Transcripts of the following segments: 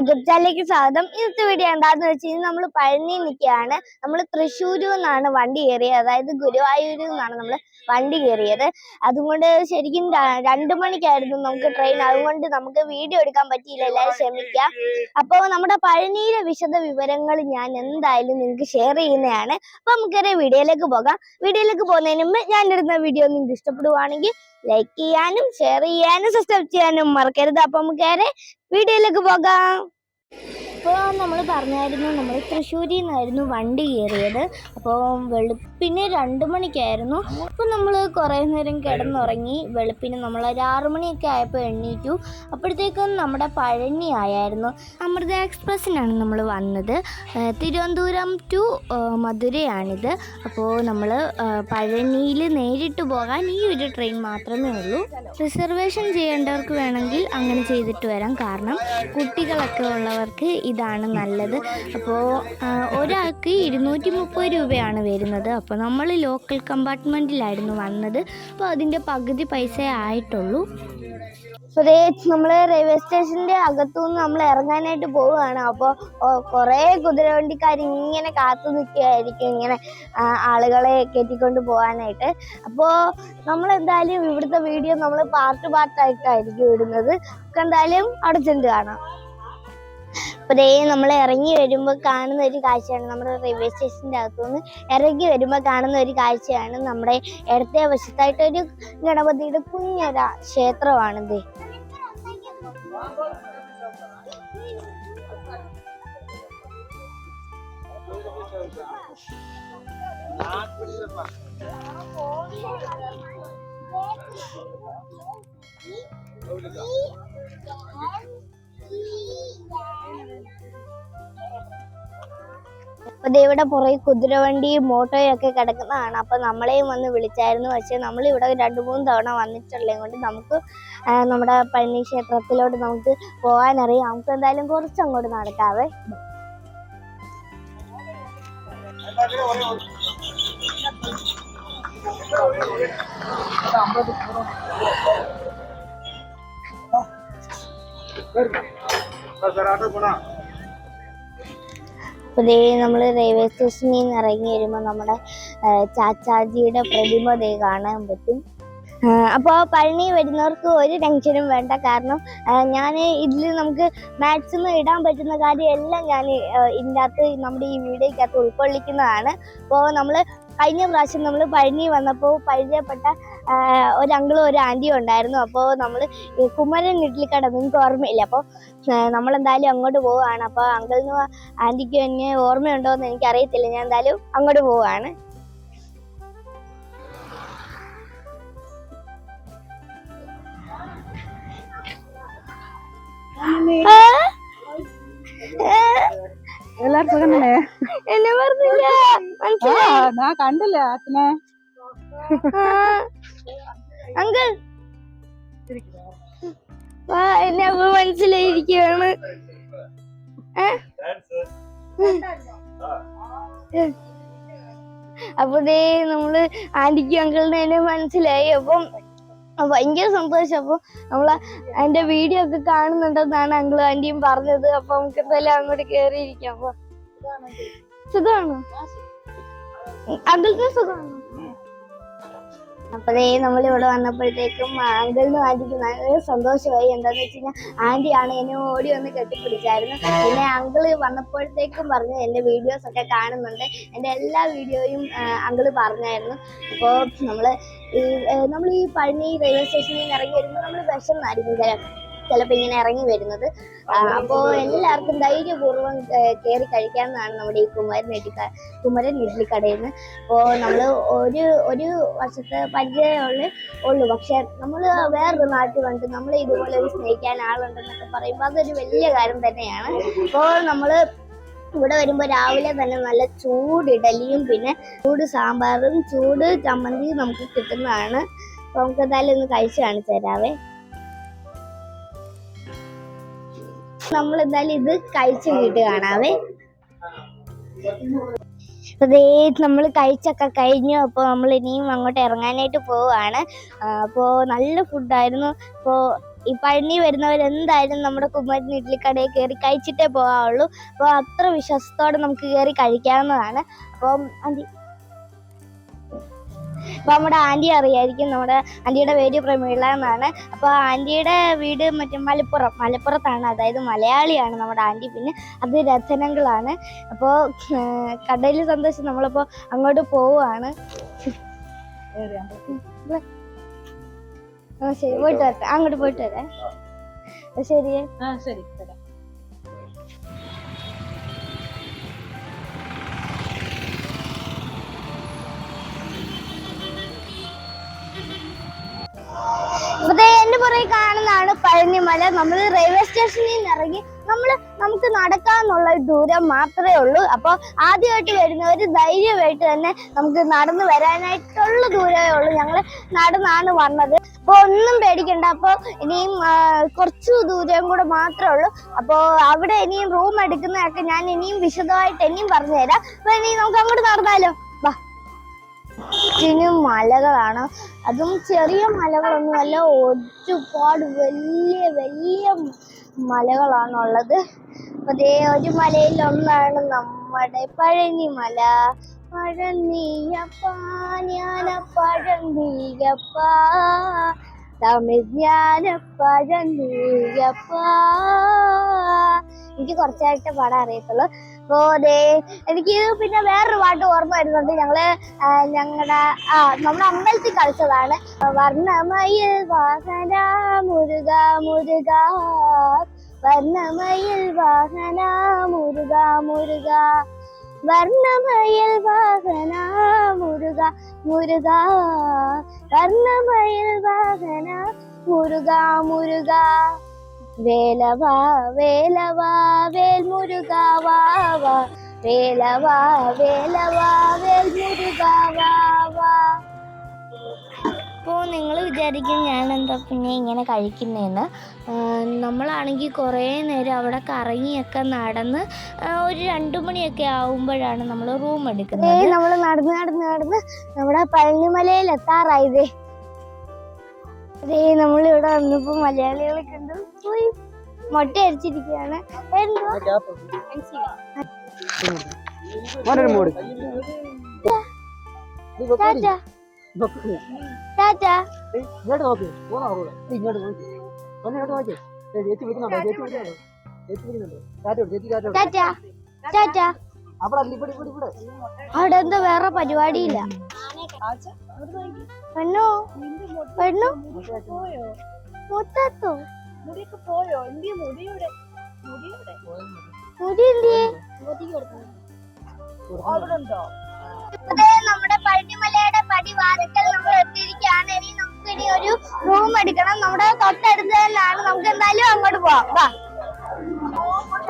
YouTube ചാനലിലേക്ക് സ്വാഗതം ഇന്നത്തെ വീഡിയോ എന്താന്ന് വെച്ച് കഴിഞ്ഞാൽ നമ്മൾ പഴനി നിൽക്കുകയാണ്. നമ്മൾ തൃശ്ശൂരിൽ നിന്നാണ് വണ്ടി കയറിയത്. അതായത് ഗുരുവായൂരിൽ നിന്നാണ് നമ്മൾ വണ്ടി കയറിയത് അതുകൊണ്ട് ശരിക്കും രണ്ടു മണിക്കായിരുന്നു നമുക്ക് ട്രെയിൻ അതുകൊണ്ട് നമുക്ക് വീഡിയോ എടുക്കാൻ പറ്റിയില്ല. എല്ലാവരും ക്ഷമിക്കുക അപ്പോൾ നമ്മുടെ പഴനിയിലെ വിശദ വിവരങ്ങൾ ഞാൻ എന്തായാലും നിങ്ങൾക്ക് ഷെയർ ചെയ്യുന്നതാണ്. അപ്പോൾ നമുക്കൊരു വീഡിയോയിലേക്ക് പോകാം. വീഡിയോയിലേക്ക് പോകുന്നതിന് മുമ്പ് ഞാൻ ഇടുന്ന വീഡിയോ നിങ്ങൾക്ക് ഇഷ്ടപ്പെടുവാണെങ്കിൽ ലൈക്ക് ചെയ്യാനും ഷെയർ ചെയ്യാനും സബ്സ്ക്രൈബ് ചെയ്യാനും മറക്കരുത്. അപ്പോൾ നമുക്ക് വീഡിയോയിലേക്ക് പോകാം. ഇപ്പോൾ നമ്മൾ പറഞ്ഞായിരുന്നു നമ്മൾ തൃശ്ശൂരിൽ നിന്നായിരുന്നു വണ്ടി കയറിയത്. അപ്പോൾ വെളുപ്പിന് രണ്ട് മണിക്കായിരുന്നു. അപ്പോൾ നമ്മൾ കുറേ നേരം കിടന്നുറങ്ങി. വെളുപ്പിന് നമ്മൾ ഒരു ആറ് മണിയൊക്കെ ആയപ്പോൾ എണ്ണീറ്റു അപ്പോഴത്തേക്കും നമ്മുടെ പഴനി ആയായിരുന്നു. അമൃത എക്സ്പ്രസ്സിനാണ് നമ്മൾ വന്നത്. തിരുവനന്തപുരം ടു മധുരയാണിത്. അപ്പോൾ നമ്മൾ പഴനിയിൽ നേരിട്ട് പോകാൻ ഈ ഒരു ട്രെയിൻ മാത്രമേ ഉള്ളൂ. റിസർവേഷൻ ചെയ്യേണ്ടവർക്ക് വേണമെങ്കിൽ അങ്ങനെ ചെയ്തിട്ട് വരാം. കാരണം കുട്ടികളൊക്കെ ഉള്ളവർക്ക് ഇതാണ് നല്ലത്. അപ്പോൾ ഒരാൾക്ക് ഇരുന്നൂറ്റി മുപ്പത് രൂപയാണ് വരുന്നത്. അപ്പോൾ നമ്മൾ ലോക്കൽ കമ്പാർട്ട്മെന്റിലായിരുന്നു വന്നത്. അപ്പോൾ അതിന്റെ പകുതി പൈസ ആയിട്ടുള്ളൂ. അപ്പോൾ നമ്മൾ റെയിൽവേ സ്റ്റേഷന്റെ അകത്തുനിന്ന് നമ്മൾ ഇറങ്ങാനായിട്ട് പോവുകയാണ്. അപ്പോൾ കുറേ കുതിരവണ്ടിക്കാർ ഇങ്ങനെ കാത്തു നിൽക്കുകയായിരിക്കും ഇങ്ങനെ ആളുകളെ കയറ്റിക്കൊണ്ട് പോകാനായിട്ട്. അപ്പോൾ നമ്മൾ എന്തായാലും ഇവിടുത്തെ വീഡിയോ നമ്മൾ പാർട്ട് പാർട്ടായിട്ടായിരിക്കും ഇടുന്നത്. എന്തായാലും അവിടെ ചെന്ന് കാണാം. അപ്പോൾ നമ്മൾ ഇറങ്ങി വരുമ്പോൾ കാണുന്ന ഒരു കാഴ്ചയാണ് നമ്മുടെ റെയിൽവേ സ്റ്റേഷന്റെ അകത്തുനിന്ന് ഇറങ്ങി വരുമ്പോൾ കാണുന്ന ഒരു കാഴ്ചയാണ് നമ്മുടെ ഇടത്തെ വശത്തായിട്ട് ഒരു ഗണപതിയുടെ കുഞ്ഞൊരു ക്ഷേത്രമാണിത് അപ്പൊ ഇവിടെ പുറകെ കുതിരവണ്ടിയും മോട്ടോയും ഒക്കെ കിടക്കുന്നതാണ്. അപ്പൊ നമ്മളെയും വന്ന് വിളിച്ചായിരുന്നു. പക്ഷെ നമ്മൾ ഇവിടെ രണ്ടു മൂന്ന് തവണ വന്നിട്ടുള്ളത് കൊണ്ട് നമുക്ക് നമ്മുടെ പഴനി ക്ഷേത്രത്തിലോട്ട് നമുക്ക് പോകാനറിയാം. നമുക്ക് എന്തായാലും കുറച്ച് അങ്ങോട്ട് നടക്കാവേ. അപ്പൊ ദേ നമ്മൾ റെയിൽവേ സ്റ്റേഷനിൽ നിന്ന് ഇറങ്ങി വരുമ്പോൾ നമ്മുടെ ചാച്ചാജിയുടെ പ്രതിമ ദേ കാണാൻ പറ്റും. അപ്പോൾ പഴനി വരുന്നവർക്ക് ഒരു ടെൻഷനും വേണ്ട. കാരണം ഞാൻ ഇതിൽ നമുക്ക് മാക്സിമം ഇടാൻ പറ്റുന്ന കാര്യം എല്ലാം ഞാൻ ഇതിന്റെ അകത്ത് നമ്മുടെ ഈ വീഡിയോയ്ക്കകത്ത് ഉൾക്കൊള്ളിക്കുന്നതാണ്. അപ്പോൾ നമ്മൾ കഴിഞ്ഞ പ്രാവശ്യം നമ്മൾ പഴനി വന്നപ്പോൾ പരിചയപ്പെട്ട ഒരു അങ്കിളും ഒരു ആന്റിയും ഉണ്ടായിരുന്നു. അപ്പോൾ നമ്മൾ കുമരൻ ഇഡ്ലിക്കട നിങ്ങൾക്ക് ഓർമ്മയില്ല? അപ്പോൾ നമ്മളെന്തായാലും അങ്ങോട്ട് പോവുകയാണ്. അപ്പോൾ അങ്കിളിനും ആന്റിക്കും എന്നെ ഓർമ്മയുണ്ടോ എന്ന് എനിക്കറിയത്തില്ല. ഞാൻ എന്തായാലും അങ്ങോട്ട് പോവുകയാണ്. കണ്ടില്ല അച്ഛനെ. അങ്കിൾ. എന്നെ അപ്പൊ മനസ്സിലായിരിക്കുകയാണ്. ദേ നമ്മൾ ആന്റിക്കും അങ്കിളിനെ എന്നെ മനസ്സിലായി. അപ്പം ഭയങ്കര സന്തോഷം. അപ്പൊ നമ്മൾ എന്റെ വീഡിയോ ഒക്കെ കാണുന്നുണ്ടെന്നാണ് അങ്കിളും ആന്റിയും പറഞ്ഞത്. അപ്പൊ നമുക്ക് എന്തായാലും അങ്ങോട്ട് കേറിയിരിക്കാം അപ്പൊ സുഖമാണോ? അങ്കിളിന് സുഖമാണോ? അപ്പോഴേ നമ്മൾ ഇവിടെ വന്നപ്പോഴത്തേക്കും അങ്കിളിനും ആന്റിക്ക് നല്ല സന്തോഷമായി. എന്താന്ന് വെച്ച് കഴിഞ്ഞാൽ ആന്റിയാണ് എന്നെ ഓടി വന്ന് കെട്ടിപ്പിടിച്ചായിരുന്നു. പിന്നെ അങ്കിൾ വന്നപ്പോഴത്തേക്കും പറഞ്ഞു എന്റെ വീഡിയോസ് ഒക്കെ കാണുന്നുണ്ട്. എന്റെ എല്ലാ വീഡിയോയും അങ്കിൾ പറഞ്ഞായിരുന്നു. അപ്പോൾ നമ്മൾ ഈ നമ്മൾ ഈ പഴനി റെയിൽവേ സ്റ്റേഷനിൽ നിന്ന് ഇറങ്ങി വരുമ്പോൾ നമ്മൾ വിശന്നായിരിക്കും ചില ചിലപ്പോൾ ഇങ്ങനെ ഇറങ്ങി വരുന്നത്. അപ്പോൾ എല്ലാവർക്കും ധൈര്യപൂർവം കയറി കഴിക്കാമെന്നാണ് നമ്മുടെ ഈ കുമരൻ ഇഡ്ലിക്ക കുമരൻ ഇഡ്ലിക്കടയിൽ നിന്ന്. അപ്പോൾ നമ്മൾ ഒരു ഒരു വർഷത്തെ പരിചയമുള്ള ഉള്ളൂ. പക്ഷേ നമ്മൾ വേറൊരു നാട്ടിൽ വന്നിട്ട് നമ്മൾ ഇതുപോലെ ഒരു സ്നേഹിക്കാൻ ആളുണ്ടെന്നൊക്കെ പറയുമ്പോൾ അതൊരു വലിയ കാര്യം തന്നെയാണ്. അപ്പോൾ നമ്മൾ ഇവിടെ വരുമ്പോൾ രാവിലെ തന്നെ നല്ല ചൂട് ഇഡലിയും പിന്നെ ചൂട് സാമ്പാറും ചൂട് ചമ്മന്തിയും നമുക്ക് കിട്ടുന്നതാണ്. അപ്പോൾ നമുക്ക് എന്തായാലും ഒന്ന് കഴിച്ച് കാണിച്ചു തരാവേ. നമ്മൾ എന്തായാലും ഇത് കഴിച്ച് വീട്ട് കാണാവേ. അതേ നമ്മൾ കഴിച്ചൊക്കെ കഴിഞ്ഞു. അപ്പോൾ നമ്മൾ ഇനിയും അങ്ങോട്ട് ഇറങ്ങാനായിട്ട് പോവുകയാണ് അപ്പോൾ നല്ല ഫുഡായിരുന്നു. അപ്പോൾ ഈ പഴനി വരുന്നവരെന്തായാലും നമ്മുടെ കുമ്മരൻ ഇഡ്ലിക്കടയിൽ കയറി കഴിച്ചിട്ടേ പോകാവുള്ളൂ അപ്പോൾ അത്ര വിശ്വാസത്തോടെ നമുക്ക് കയറി കഴിക്കാവുന്നതാണ്. അപ്പം അപ്പോൾ നമ്മുടെ ആന്റി അറിയായിരിക്കും നമ്മുടെ ആന്റിയുടെ പേര് പ്രമീള എന്നാണ്. അപ്പോൾ ആന്റിയുടെ വീട് മറ്റേ മലപ്പുറം മലപ്പുറത്താണ്. അതായത് മലയാളിയാണ് നമ്മുടെ ആന്റി പിന്നെ അത് രചനകളാണ് അപ്പോൾ കടയിൽ സന്തോഷം നമ്മളിപ്പോൾ അങ്ങോട്ട് പോവുകയാണ്. ശരി പോയിട്ട് വരട്ടെ. അങ്ങോട്ട് പോയിട്ട് വരാം ശരി. ആ ശരി. കാണുന്നതാണ് പഴനിമല. നമ്മൾ റെയിൽവേ സ്റ്റേഷനിൽ നിന്ന് ഇറങ്ങി നമ്മൾ നമുക്ക് നടക്കാന്നുള്ള ദൂരം മാത്രമേ ഉള്ളൂ. അപ്പോൾ ആദ്യമായിട്ട് വരുന്നവർ ധൈര്യമായിട്ട് തന്നെ നമുക്ക് നടന്നു വരാനായിട്ടുള്ള ദൂരമേ ഉള്ളൂ. ഞങ്ങൾ നടന്നാണ് വന്നത്. അപ്പോൾ ഒന്നും പേടിക്കണ്ട. അപ്പോൾ ഇനിയും കുറച്ച് ദൂരം കൂടെ മാത്രമേ ഉള്ളൂ. അപ്പോൾ അവിടെ ഇനിയും റൂം എടുക്കുന്നതൊക്കെ ഞാൻ ഇനിയും വിശദമായിട്ട് ഇനിയും പറഞ്ഞുതരാം. അപ്പോൾ ഇനി നമുക്ക് അങ്ങോട്ട് നടന്നാലോ? ചുറ്റിനും മലകളാണ്. അതും ചെറിയ മലകളൊന്നുമല്ല ഒരുപാട് വലിയ വലിയ മലകളാണുള്ളത്. അതേ ഒരു മലയിൽ ഒന്നാണ് നമ്മുടെ പഴനിമല. മല പഴനിയപ്പ. തമിഴ് ജ്ഞാന എനിക്ക് കുറച്ചായിട്ട് പാടാൻ അറിയത്തുള്ളൂ. ദേ എനിക്ക് പിന്നെ വേറൊരു പാട്ട് ഓർമ്മ വരുന്നുണ്ട്. ഞങ്ങൾ ഞങ്ങളുടെ നമ്മുടെ അമ്പലത്തിൽ കളിച്ചതാണ്. വർണമയിൽ വാഹന മുരുക മുരുക. വർണമയിൽ വാഹന മുരുക മുരുക. വർണമയിൽ വാഹന മുരുക മുരുക. വർണമയിൽ വാഹന മുരുക മുരുക. വേലവാ വേലവാ വേൽ മുരുകാവാ വേലവാ വേലവാ വേൽ മുരുകാവാ അപ്പോൾ നിങ്ങൾ വിചാരിക്കും ഞാൻ എന്താ പിന്നെ ഇങ്ങനെ കഴിക്കുന്നതെന്ന് നമ്മളാണെങ്കിൽ കുറേ നേരം അവിടെ കറങ്ങിയൊക്കെ നടന്ന് ഒരു രണ്ടു മണിയൊക്കെ ആവുമ്പോഴാണ് നമ്മൾ റൂം എടുക്കുന്നത്. നമ്മൾ നടന്ന് നടന്ന് നടന്ന് നമ്മുടെ പഴനിമലയിൽ എത്താറായതേ നമ്മൾ ഇവിടെ വന്നപ്പോ മലയാളികളെ കണ്ടു പോയി മുട്ട അരിച്ചിരിക്കുകയാണ്. അവിടെ എന്താ വേറെ പരിപാടിയില്ല. പെണ്ണോ? പെണ്ണു? മുത്തത്തോ? മുടിയൊക്കെ പോയോ? എന്തിയ മുടിയുടെ? മുടിയുടെ? മുടി എന്തിയേ അവിടെ ഉണ്ടോ അതെ നമ്മുടെ പഴനിമലയുടെ പടിവാതിക്കൽ നമ്മൾ എത്തിയിരിക്കുകയാണ്. ഇനി നമുക്ക് ഇനി ഒരു റൂം എടുക്കണം. നമ്മുടെ തൊട്ടടുത്ത് തന്നെയാണ്. നമുക്ക് എന്തായാലും അങ്ങോട്ട് പോവാം.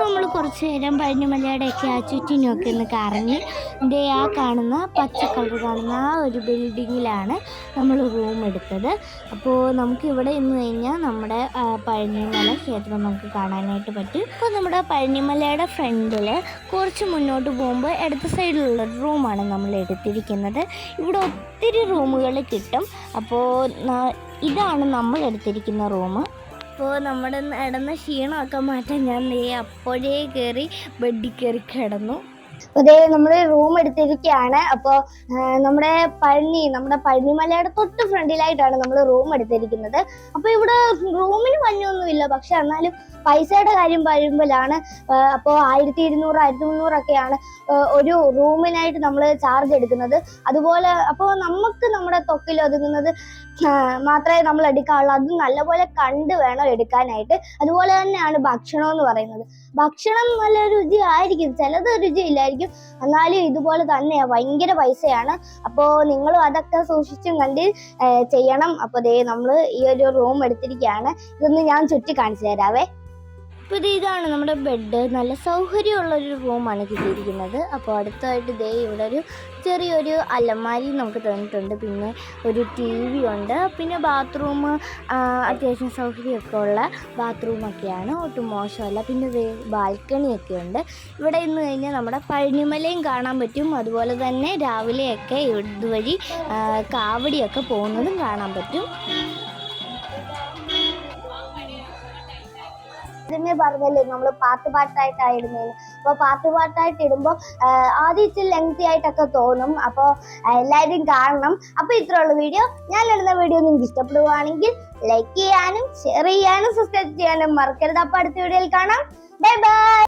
വാ നമ്മൾ കുറച്ച് നേരം പഴനിമലയുടെ ഒക്കെ ആ ചുറ്റിനൊക്കെ ഒന്ന് കറങ്ങി ദേ ആ കാണുന്ന പച്ച കളർ കാണുന്ന ആ ഒരു ബിൽഡിങ്ങിലാണ് നമ്മൾ റൂം എടുത്തത്. അപ്പോൾ നമുക്ക് ഇവിടെ ഇന്ന് കഴിഞ്ഞാൽ നമ്മുടെ പഴഞ്ഞിമല ക്ഷേത്രം നമുക്ക് കാണാനായിട്ട് പറ്റും. അപ്പോൾ നമ്മുടെ പഴനിമലയുടെ ഫ്രണ്ടിൽ കുറച്ച് മുന്നോട്ട് പോകുമ്പോൾ ഇടത്ത് സൈഡിലുള്ള റൂമാണ് നമ്മൾ എടുത്തിരിക്കുന്നത്. ഇവിടെ ഒത്തിരി റൂമുകൾ കിട്ടും. അപ്പോൾ ഇതാണ് നമ്മൾ എടുത്തിരിക്കുന്ന റൂം അപ്പോൾ നമ്മുടെ നടന്ന ക്ഷീണമൊക്കെ മാറ്റാൻ ഞാൻ നീ അപ്പോഴേ കയറി ബെഡിൽ കയറി കിടന്നു. അതേ നമ്മൾ റൂം എടുത്തിരിക്കുകയാണ് അപ്പോൾ നമ്മുടെ പഴനി നമ്മുടെ പഴനിമലയുടെ തൊട്ട് ഫ്രണ്ടിലായിട്ടാണ് നമ്മൾ റൂം എടുത്തിരിക്കുന്നത്. അപ്പോൾ ഇവിടെ റൂമിന് മഞ്ഞൊന്നുമില്ല. പക്ഷെ എന്നാലും പൈസയുടെ കാര്യം പറയുമ്പോഴാണ് അപ്പോൾ ആയിരത്തി ഇരുന്നൂറ് ആയിരത്തി മുന്നൂറൊക്കെയാണ് ഒരു റൂമിനായിട്ട് നമ്മൾ ചാർജ് എടുക്കുന്നത്. അതുപോലെ അപ്പോൾ നമുക്ക് നമ്മുടെ തൊക്കിൽ ഒതുങ്ങുന്നത് മാത്രമേ നമ്മൾ എടുക്കാറുള്ളൂ അത് നല്ലപോലെ കണ്ട് വേണം എടുക്കാനായിട്ട്. അതുപോലെ തന്നെയാണ് ഭക്ഷണം എന്ന് പറയുന്നത്. ഭക്ഷണം നല്ല രുചി ആയിരിക്കും ചിലത് രുചിയില്ലായിരിക്കും. എന്നാലും ഇതുപോലെ തന്നെയാണ് ഭയങ്കര പൈസയാണ്. അപ്പോൾ നിങ്ങളും അതൊക്കെ സൂക്ഷിച്ചും കണ്ട് ചെയ്യണം. അപ്പോൾ ദേ നമ്മൾ ഈ ഒരു റൂം എടുത്തിരിക്കുകയാണ് ഇതൊന്ന് ഞാൻ ചുറ്റി കാണിച്ചു തരാവേ. അപ്പോൾ ഇത് ഇതാണ് നമ്മുടെ ബെഡ് നല്ല സൗകര്യമുള്ളൊരു റൂമാണ് കിട്ടിയിരിക്കുന്നത്. അപ്പോൾ അടുത്തായിട്ട് ദേ ഇവിടെ ഒരു ചെറിയൊരു അലമാരി നമുക്ക് തന്നിട്ടുണ്ട്. പിന്നെ ഒരു ടി വി ഉണ്ട്. പിന്നെ ബാത്റൂം അത്യാവശ്യം സൗകര്യമൊക്കെ ഉള്ള ബാത്റൂമൊക്കെയാണ് ഒട്ടും മോശമല്ല. പിന്നെ ബാൽക്കണിയൊക്കെ ഉണ്ട്. ഇവിടെ ഇന്ന് കഴിഞ്ഞാൽ നമ്മുടെ പഴനിമലയും കാണാൻ പറ്റും. അതുപോലെ തന്നെ രാവിലെയൊക്കെ ഇതുവഴി കാവടിയൊക്കെ പോകുന്നതും കാണാൻ പറ്റും. ആദ്യമേ പറഞ്ഞല്ലേ നമ്മൾ പാട്ട് പാട്ടായിട്ടായിരുന്നു അപ്പൊ പാട്ട് പാട്ടായിട്ട് ഇടുമ്പോൾ ആദ്യം ഇച്ചിരി ലെങ്തി ആയിട്ടൊക്കെ തോന്നും. അപ്പോൾ എല്ലാവരും കാണണം. അപ്പൊ ഇത്രയുള്ള വീഡിയോ. ഞാൻ ഇടുന്ന വീഡിയോ നിങ്ങൾക്ക് ഇഷ്ടപ്പെടുവാണെങ്കിൽ ലൈക്ക് ചെയ്യാനും ഷെയർ ചെയ്യാനും സബ്സ്ക്രൈബ് ചെയ്യാനും മറക്കരുത്. അപ്പൊ അടുത്ത വീഡിയോയിൽ കാണാം. Bye bye